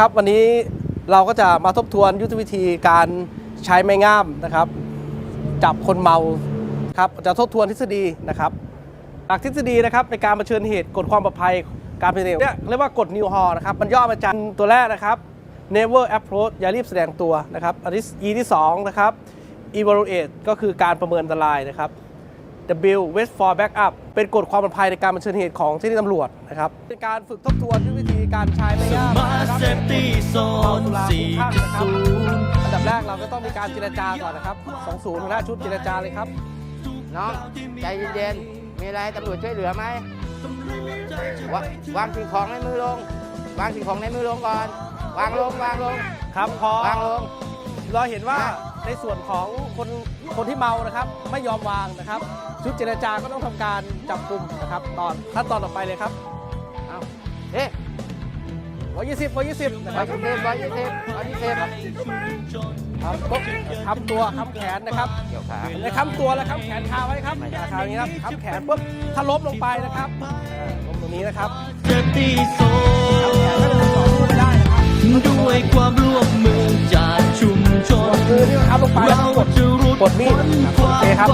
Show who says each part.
Speaker 1: ครับวันนี้เราก็จะมาทบทวนยุทธวิธีการใช้ไม้งามนะครับ จับคนเมาครับจะทบทวนทฤษฎีนะครับหลักทฤษฎีนะครับในการเผชิญเหตุกฎความปลอดภัยการเป็นเหตุเนี่ยเรียกว่ากฎนิวฮอร์นะครับมันย่อมาจากตัวแรกนะครับ never approach อย่ารีบแสดงตัวนะครับอันที่ E ที่สองนะครับ evaluate ก็คือการประเมินอันตรายนะครับ W wait for backup เป็นกฎความปลอดภัยในการเผชิญเหตุของเจ้าหน้าที่ตำรวจนะครับเป็นการฝึกทบทวนยุทธวิธีการใช้ไม้งาม
Speaker 2: มา
Speaker 1: นะครับ
Speaker 2: เซฟตี้โซ
Speaker 1: ตุ
Speaker 2: น
Speaker 1: ลา
Speaker 2: สี่
Speaker 1: ท่านนะครับ
Speaker 2: ศูนย์
Speaker 1: อันดับแรกเราก็ต้องมีการเจรจาก่อนนะครับ2ศูนย์หัวหน้าชุดเจรจาเลยครับ
Speaker 3: น้อง ใจเย็นๆ มีอะไรให้ตำรวจช่วยเหลือไหมวะวางสิ่งของในมือลง วางสิ่งของในมือลงก่อน วางลง วางลง
Speaker 1: ครับพอ
Speaker 3: วางลง
Speaker 1: เราเห็นว่า ในส่วนของคนคนที่เมานะครับ ไม่ยอมวางนะครับ ชุดเจรจาก็ต้องทำการจับกลุ่มนะครับ ตอนขั้นตอนต่อไปเลยครับ
Speaker 3: เอาเอ๊ะ
Speaker 1: ร้อยยี่สิบร้อยยี่สิบนะค
Speaker 3: ร้อ
Speaker 1: รั
Speaker 3: ย
Speaker 1: บ
Speaker 3: ยี่สิบร้อยยี่สิบร้อยยี่สิบ
Speaker 1: ครับปุ๊บทำตัวทำแขนนะครับ
Speaker 3: เกี่ยวขา
Speaker 1: ในค้ำตัวและค้ำแขนคาไว้ครับอ่าคราวนี้ครับค้ำแขนปุ๊บถ้าล้มลงไปนะครับอ่าล้มตรงนี้นะครับ อ
Speaker 2: จากชุมชน
Speaker 1: มือที่ค้ำลงไปแล้วกดกดมีดโอเคครับ